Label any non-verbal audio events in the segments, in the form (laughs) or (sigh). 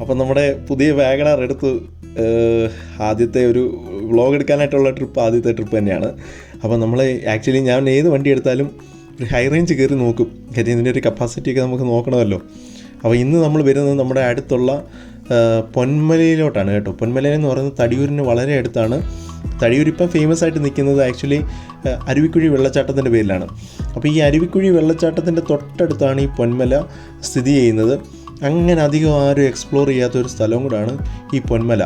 അപ്പം നമ്മുടെ പുതിയ വാഗണാർ എടുത്ത് ആദ്യത്തെ ഒരു വ്ളോഗ് എടുക്കാനായിട്ടുള്ള ട്രിപ്പ് ആദ്യത്തെ ട്രിപ്പ് തന്നെയാണ്. അപ്പം നമ്മൾ ആക്ച്വലി ഞാൻ ഏത് വണ്ടി എടുത്താലും ഒരു ഹൈ റേഞ്ച് കയറി നോക്കും. കാര്യം ഇതിന്റെ ഒരു കപ്പാസിറ്റി ഒക്കെ നമുക്ക് നോക്കണമല്ലോ. അപ്പോൾ ഇന്ന് നമ്മൾ വരുന്നത് നമ്മുടെ അടുത്തുള്ള പൊന്മലയിലോട്ടാണ് കേട്ടോ. പൊന്മല പറയുന്നത് തടിയൂരിന് വളരെ അടുത്താണ്. തടിയൂർ ഇപ്പം ഫേമസ് ആയിട്ട് നിൽക്കുന്നത് ആക്ച്വലി അരുവിക്കുഴി വെള്ളച്ചാട്ടത്തിന്റെ പേരിലാണ്. അപ്പോൾ ഈ അരുവിക്കുഴി വെള്ളച്ചാട്ടത്തിന്റെ തൊട്ടടുത്താണ് ഈ പൊന്മല സ്ഥിതി ചെയ്യുന്നത്. അങ്ങനെ അധികം ആരും എക്സ്പ്ലോർ ചെയ്യാത്ത ഒരു സ്ഥലവും കൂടാണ് ഈ പൊന്മല.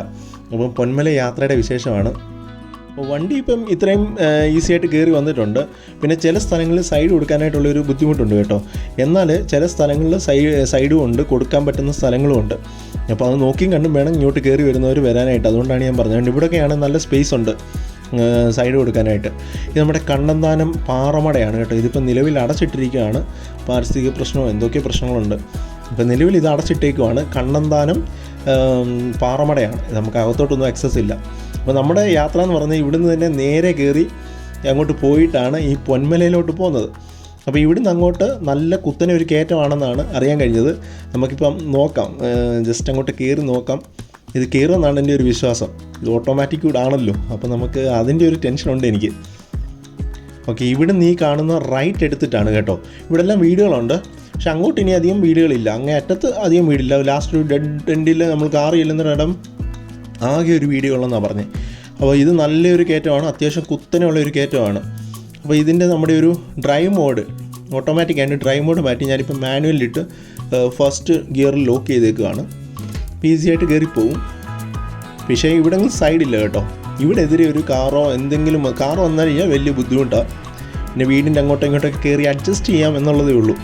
അപ്പം പൊന്മല യാത്രയുടെ വിശേഷമാണ്. അപ്പോൾ വണ്ടി ഇപ്പം ഇത്രയും ഈസി ആയിട്ട് കയറി വന്നിട്ടുണ്ട്. പിന്നെ ചില സ്ഥലങ്ങളിൽ സൈഡ് കൊടുക്കാനായിട്ടുള്ളൊരു ബുദ്ധിമുട്ടുണ്ട് കേട്ടോ. എന്നാൽ ചില സ്ഥലങ്ങളിൽ സൈ സൈഡും ഉണ്ട് കൊടുക്കാൻ പറ്റുന്ന സ്ഥലങ്ങളും ഉണ്ട്. അപ്പോൾ അത് നോക്കിയും കണ്ടും വേണം ഇങ്ങോട്ട് കയറി വരുന്നവർ വരാനായിട്ട്. അതുകൊണ്ടാണ് ഞാൻ പറഞ്ഞത്. ഇവിടെയൊക്കെയാണ് നല്ല സ്പേസ് ഉണ്ട് സൈഡ് കൊടുക്കാനായിട്ട്. ഇത് നമ്മുടെ കണ്ണന്താനം പാറമടയാണ് കേട്ടോ. ഇതിപ്പോൾ നിലവിൽ അടച്ചിട്ടിരിക്കുകയാണ്. പാരിസ്ഥിതിക പ്രശ്നമോ എന്തൊക്കെ പ്രശ്നങ്ങളുണ്ട്? ഇപ്പോൾ നിലവിൽ ഇത് അടച്ചിട്ടേക്കുവാണ്. കണ്ണന്താനം പാറമടയാണ്. നമുക്ക് അകത്തോട്ടൊന്നും ആക്സസ് ഇല്ല. അപ്പോൾ നമ്മുടെ യാത്ര എന്ന് പറഞ്ഞാൽ ഇവിടുന്ന് തന്നെ നേരെ കയറി അങ്ങോട്ട് പോയിട്ടാണ് ഈ പൊന്മലയിലോട്ട് പോകുന്നത്. അപ്പോൾ ഇവിടുന്ന് അങ്ങോട്ട് നല്ല കുത്തനെ ഒരു കയറ്റമാണെന്നാണ് അറിയാൻ കഴിഞ്ഞത്. നമുക്കിപ്പം നോക്കാം. ജസ്റ്റ് അങ്ങോട്ട് കയറി നോക്കാം. ഇത് കയറുമെന്നാണ് എന്റെ ഒരു വിശ്വാസം. ഇത് ഓട്ടോമാറ്റിക് ആണല്ലോ. അപ്പോൾ നമുക്ക് അതിന്റെ ഒരു ടെൻഷനുണ്ട് എനിക്ക്. ഓക്കെ ഇവിടെ നീ കാണുന്ന റൈറ്റ് എടുത്തിട്ടാണ് കേട്ടോ. ഇവിടെ എല്ലാം വീടുകളുണ്ട്. പക്ഷെ അങ്ങോട്ട് ഇനി അധികം വീടുകളില്ല. അങ്ങേ അറ്റത്ത് അധികം വീടില്ല. ലാസ്റ്റ് ഒരു ഡെഡ് എൻഡിൽ നമ്മൾ കാർ ചെല്ലുന്നൊരിടം ആകെ ഒരു വീടുകളെന്നാണ് പറഞ്ഞത് അപ്പോൾ ഇത് നല്ലൊരു കയറ്റമാണ്. അത്യാവശ്യം കുത്തനെയുള്ള ഒരു കയറ്റമാണ്. അപ്പോൾ ഇതിന്റെ നമ്മുടെ ഒരു ഡ്രൈവ് മോഡ് ഓട്ടോമാറ്റിക് ആയിട്ട് ഡ്രൈവ് മോഡ് മാറ്റി ഞാനിപ്പോൾ മാനുവലിലിട്ട് ഫസ്റ്റ് ഗിയറിൽ ലോക്ക് ചെയ്തേക്കുകയാണ് ഈസി ആയിട്ട് കയറിപ്പോവും പക്ഷേ ഇവിടെ സൈഡില്ല കേട്ടോ. ഇവിടെ എതിരെ ഒരു കാറോ എന്തെങ്കിലും കാർ വന്നാൽ കഴിഞ്ഞാൽ വലിയ ബുദ്ധിമുട്ടാണ് പിന്നെ വീടിന്റെ അങ്ങോട്ടും ഇങ്ങോട്ടൊക്കെ കയറി അഡ്ജസ്റ്റ് ചെയ്യാം എന്നുള്ളതേ ഉള്ളൂ.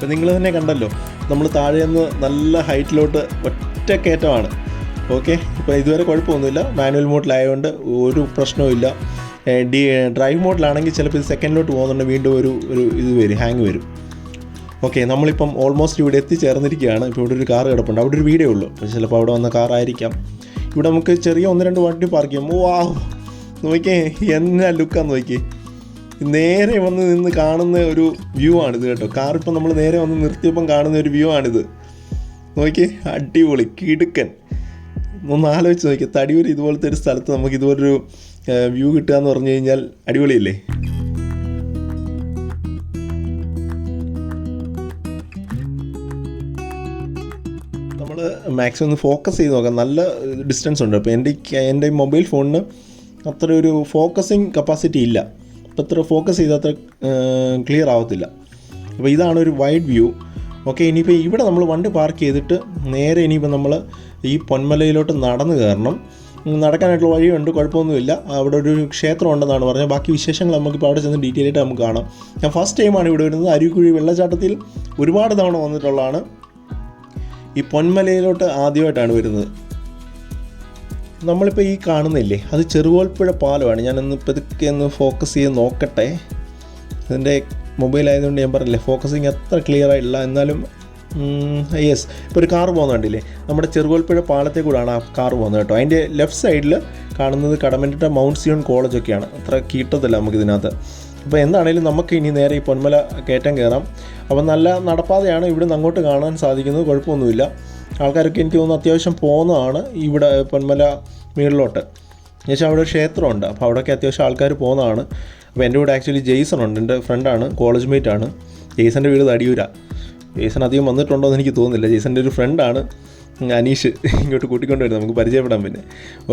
ഇപ്പം നിങ്ങൾ തന്നെ കണ്ടല്ലോ നമ്മൾ താഴെ നിന്ന് നല്ല ഹൈറ്റിലോട്ട് ഒറ്റ കയറ്റമാണ് ഓക്കെ ഇപ്പോൾ ഇതുവരെ കുഴപ്പമൊന്നുമില്ല. മാനുവൽ മോഡിലായതുകൊണ്ട് ഒരു പ്രശ്നവുമില്ല. ഡി ഡ്രൈവ് മോഡിലാണെങ്കിൽ ചിലപ്പോൾ ഇത് സെക്കൻഡിലോട്ട് പോകുന്നുണ്ട് വീണ്ടും ഒരു ഒരു ഇത് വരും ഹാങ് വരും. ഓക്കെ നമ്മളിപ്പം ഓൾമോസ്റ്റ് ഇവിടെ എത്തിച്ചേർന്നിരിക്കുകയാണ്. ഇപ്പോൾ ഇവിടെ ഒരു കാർ കിടപ്പുണ്ട്. അവിടെ ഒരു വീടേ ഉള്ളൂ. ചിലപ്പോൾ അവിടെ വന്ന കാറായിരിക്കാം ഇവിടെ നമുക്ക് ചെറിയ ഒന്ന് രണ്ട് വണ്ടി പാർക്ക് ചെയ്യാം. ഓ വാ! നോക്കിയേ എന്നാ ലുക്കാന്ന് നോക്കിയേ. നേരെ വന്ന് നിന്ന് കാണുന്ന ഒരു വ്യൂ ആണിത് കേട്ടോ. കാർ ഇപ്പം നമ്മൾ നേരെ വന്ന് നിർത്തിയപ്പം കാണുന്ന ഒരു വ്യൂ ആണിത്. നോക്കി അടിപൊളി കിടുക്കൻ. ഒന്ന് ആലോചിച്ച് നോക്കി തടിയൂർ ഇതുപോലത്തെ ഒരു സ്ഥലത്ത് നമുക്ക് ഇതുപോലൊരു വ്യൂ കിട്ടുക എന്ന് പറഞ്ഞു കഴിഞ്ഞാൽ അടിപൊളിയല്ലേ? നമ്മൾ മാക്സിമം ഒന്ന് ഫോക്കസ് ചെയ്ത് നോക്കാം. നല്ല ഡിസ്റ്റൻസ് ഉണ്ട്. അപ്പോൾ എന്റെ എന്റെ മൊബൈൽ ഫോണിന് അത്ര ഒരു ഫോക്കസിങ് കപ്പാസിറ്റി ഇല്ല. അത്ര ഫോക്കസ് ചെയ്താൽ അത്ര ക്ലിയർ ആവത്തില്ല. അപ്പോൾ ഇതാണ് ഒരു വൈഡ് വ്യൂ ഓക്കെ ഇനിയിപ്പോൾ ഇവിടെ നമ്മൾ വണ്ടി പാർക്ക് ചെയ്തിട്ട് നേരെ ഇനിയിപ്പോൾ നമ്മൾ ഈ പൊന്മലയിലോട്ട് നടന്നു കയറണം. നടക്കാനായിട്ടുള്ള വഴിയുണ്ട് കുഴപ്പമൊന്നുമില്ല. അവിടെ ഒരു ക്ഷേത്രം ഉണ്ടെന്നാണ് പറഞ്ഞത്. ബാക്കി വിശേഷങ്ങൾ നമുക്കിപ്പോൾ അവിടെ ചെന്ന് ഡീറ്റെയിൽ ആയിട്ട് നമുക്ക് കാണാം. ഞാൻ ഫസ്റ്റ് ടൈമാണ് ഇവിടെ വരുന്നത്. അരുക്കുഴി വെള്ളച്ചാട്ടത്തിൽ ഒരുപാട് തവണ വന്നിട്ടുള്ളതാണ്. ഈ പൊന്മലയിലോട്ട് ആദ്യമായിട്ടാണ് വരുന്നത്. നമ്മളിപ്പോൾ ഈ കാണുന്നില്ലേ? അത് ചെറുകോൽപ്പുഴ പാലമാണ്. ഞാനൊന്ന് പതുക്കെ ഒന്ന് ഫോക്കസ് ചെയ്ത് നോക്കട്ടെ. ഇതിന്റെ മൊബൈൽ ആയതുകൊണ്ട് ഞാൻ പറഞ്ഞില്ലേ ഫോക്കസിങ് അത്ര ക്ലിയർ ആയില്ല എന്നാലും യെസ് ഇപ്പോൾ ഒരു കാർ പോകുന്ന കണ്ടില്ലേ? നമ്മുടെ ചെറുകോൽപ്പുഴ പാലത്തെ കൂടാണ് ആ കാർ പോകുന്നത് കേട്ടോ. അതിന്റെ ലെഫ്റ്റ് സൈഡിൽ കാണുന്നത് കടമന്റ മൗണ്ട് സിയോൺ കോളേജൊക്കെയാണ് അത്ര കീട്ടത്തില്ല നമുക്കിതിനകത്ത് അപ്പോൾ എന്താണേലും നമുക്ക് ഇനി നേരെ ഈ പൊന്മല കയറ്റം കയറാം അപ്പോൾ നല്ല നടപ്പാതയാണ് ഇവിടെ നിന്ന് അങ്ങോട്ട് കാണാൻ സാധിക്കുന്നത്. കുഴപ്പമൊന്നുമില്ല. ആൾക്കാരൊക്കെ എനിക്ക് തോന്നുന്നു അത്യാവശ്യം പോകുന്നതാണ് ഇവിടെ പൊന്മല മുകളിലോട്ട് എന്നുവെച്ചാൽ അവിടെ ക്ഷേത്രമുണ്ട്. അപ്പോൾ അവിടെയൊക്കെ അത്യാവശ്യം ആൾക്കാർ പോകുന്നതാണ്. അപ്പോൾ എന്റെ കൂടെ ആക്ച്വലി ജെയ്സൺ ഉണ്ട്. എന്റെ ഫ്രണ്ടാണ് കോളേജ് മേറ്റ് ആണ്. ജെയ്സന്റെ വീട് തടിയൂര. ജെയ്സൺ അധികം വന്നിട്ടുണ്ടോ എന്ന് എനിക്ക് തോന്നുന്നില്ല. ജെയ്സന്റെ ഒരു ഫ്രണ്ടാണ് അനീഷ്. ഇങ്ങോട്ട് കൂട്ടിക്കൊണ്ട് വരുന്നത് നമുക്ക് പരിചയപ്പെടാൻ പിന്നെ.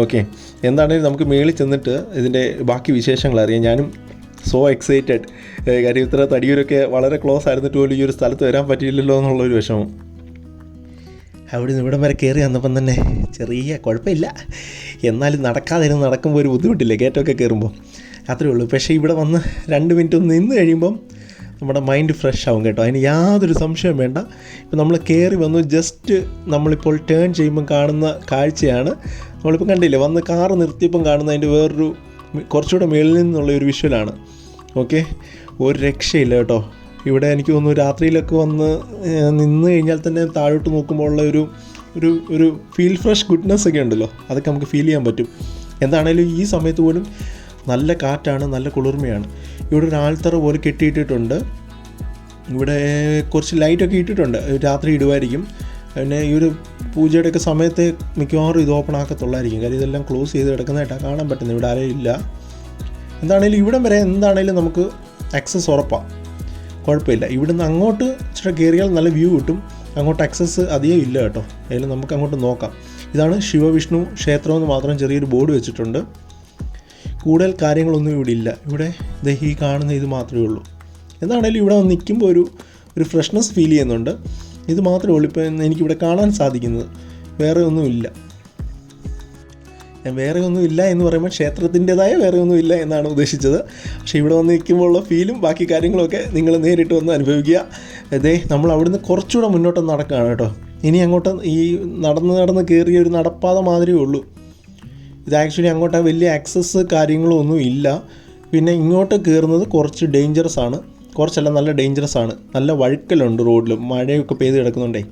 ഓക്കെ എന്താണെങ്കിലും നമുക്ക് മേളിൽ ചെന്നിട്ട് ഇതിന്റെ ബാക്കി വിശേഷങ്ങൾ അറിയാം. ഞാനും സോ എക്സൈറ്റഡ് കാര്യം ഇത്ര തടിയൂരൊക്കെ വളരെ ക്ലോസ് ആയിരുന്നിട്ട് പോലും ഈ ഒരു സ്ഥലത്ത് വരാൻ പറ്റിയില്ലല്ലോ എന്നുള്ളൊരു വിഷമം. അവിടെ നിന്ന് ഇവിടം വരെ കയറി വന്നപ്പം തന്നെ ചെറിയ കുഴപ്പമില്ല. എന്നാലും നടക്കാതിരുന്ന് നടക്കുമ്പോൾ ഒരു ബുദ്ധിമുട്ടില്ലേ ഗേറ്റൊക്കെ കയറുമ്പോൾ അത്രേ ഉള്ളൂ. പക്ഷേ ഇവിടെ വന്ന് രണ്ട് മിനിറ്റ് ഒന്ന് നിന്ന് കഴിയുമ്പം നമ്മുടെ മൈൻഡ് ഫ്രഷ് ആവും കേട്ടോ. അതിന് യാതൊരു സംശയവും വേണ്ട. ഇപ്പം നമ്മൾ കയറി വന്നു ജസ്റ്റ് നമ്മളിപ്പോൾ ടേൺ ചെയ്യുമ്പം കാണുന്ന കാഴ്ചയാണ്. നമ്മളിപ്പോൾ കണ്ടില്ലേ വന്ന് കാറ് നിർത്തിയപ്പം കാണുന്ന അതിന്റെ വേറൊരു കുറച്ചുകൂടെ മേളിൽ നിന്നുള്ള ഒരു വിഷ്വലാണ് ഓക്കെ? ഒരു രക്ഷയില്ല കേട്ടോ. ഇവിടെ എനിക്ക് തോന്നുന്നു രാത്രിയിലൊക്കെ വന്ന് നിന്ന് കഴിഞ്ഞാൽ തന്നെ താഴോട്ട് നോക്കുമ്പോൾ ഉള്ള ഒരു ഒരു ഒരു ഫീൽ ഫ്രഷ് ഗുഡ്നെസ് ഒക്കെ ഉണ്ടല്ലോ. അതൊക്കെ നമുക്ക് ഫീൽ ചെയ്യാൻ പറ്റും. എന്താണേലും ഈ സമയത്ത് പോലും നല്ല കാറ്റാണ് നല്ല കുളിർമയാണ്. ഇവിടെ ഒരു ആൽത്തറ പോലെ കെട്ടിയിട്ടിട്ടുണ്ട്. ഇവിടെ കുറച്ച് ലൈറ്റൊക്കെ ഇട്ടിട്ടുണ്ട്. രാത്രി ഇടുമായിരിക്കും പിന്നെ ഈ ഒരു പൂജയുടെ ഒക്കെ സമയത്ത് മിക്കവാറും ഇത് ഓപ്പൺ ആക്കത്തുള്ളായിരിക്കും. കാര്യം ഇതെല്ലാം ക്ലോസ് ചെയ്ത് കിടക്കുന്നതായിട്ടാണ് കാണാൻ പറ്റുന്നത്. ഇവിടെ ആരെയും ഇല്ല. എന്താണേലും ഇവിടം വരെ എന്താണേലും നമുക്ക് ആക്സസ് ഉറപ്പാണ് കുഴപ്പമില്ല. ഇവിടുന്ന് അങ്ങോട്ട് ഇച്ചിരി കയറിയാൽ നല്ല വ്യൂ കിട്ടും. അങ്ങോട്ട് ആക്സസ് അധികം ഇല്ല കേട്ടോ. അതിൽ നമുക്ക് അങ്ങോട്ട് നോക്കാം. ഇതാണ് ശിവവിഷ്ണു ക്ഷേത്രം എന്ന് മാത്രം ചെറിയൊരു ബോർഡ് വെച്ചിട്ടുണ്ട്. കൂടുതൽ കാര്യങ്ങളൊന്നും ഇവിടെ ഇല്ല. ഇവിടെ ഈ കാണുന്ന ഇത് മാത്രമേ ഉള്ളൂ. എന്താണേലും ഇവിടെ നിൽക്കുമ്പോൾ ഒരു ഒരു ഫ്രഷ്നെസ് ഫീൽ ചെയ്യുന്നുണ്ട്. ഇത് മാത്രമേ ഉള്ളൂ ഇപ്പോൾ എനിക്കിവിടെ കാണാൻ സാധിക്കുന്നത്. വേറെ ഒന്നുമില്ല. വേറെ ഒന്നും ഇല്ല എന്ന് പറയുമ്പോൾ ക്ഷേത്രത്തിന്റെതായ വേറെ ഒന്നും ഇല്ല എന്നാണ് ഉദ്ദേശിച്ചത്. പക്ഷേ ഇവിടെ വന്ന് നിൽക്കുമ്പോൾ ഉള്ള ഫീലും ബാക്കി കാര്യങ്ങളൊക്കെ നിങ്ങൾ നേരിട്ട് വന്ന് അനുഭവിക്കുക. അതെ നമ്മൾ അവിടുന്ന് കുറച്ചുകൂടെ മുന്നോട്ട് നടക്കുകയാണ് കേട്ടോ. ഇനി അങ്ങോട്ട് ഈ നടന്ന് നടന്ന് കയറിയ ഒരു നടപ്പാത മാതിരിയേ ഉള്ളൂ. ഇത് ആക്ച്വലി അങ്ങോട്ട് വലിയ ആക്സസ് കാര്യങ്ങളോ ഒന്നും ഇല്ല. പിന്നെ ഇങ്ങോട്ട് കയറുന്നത് കുറച്ച് ഡേഞ്ചറസ് ആണ്. കുറച്ചല്ല നല്ല ഡേഞ്ചറസ് ആണ്. നല്ല വഴുക്കലുണ്ട് റോഡിൽ മഴയൊക്കെ പെയ്ത് കിടക്കുന്നുണ്ടേ.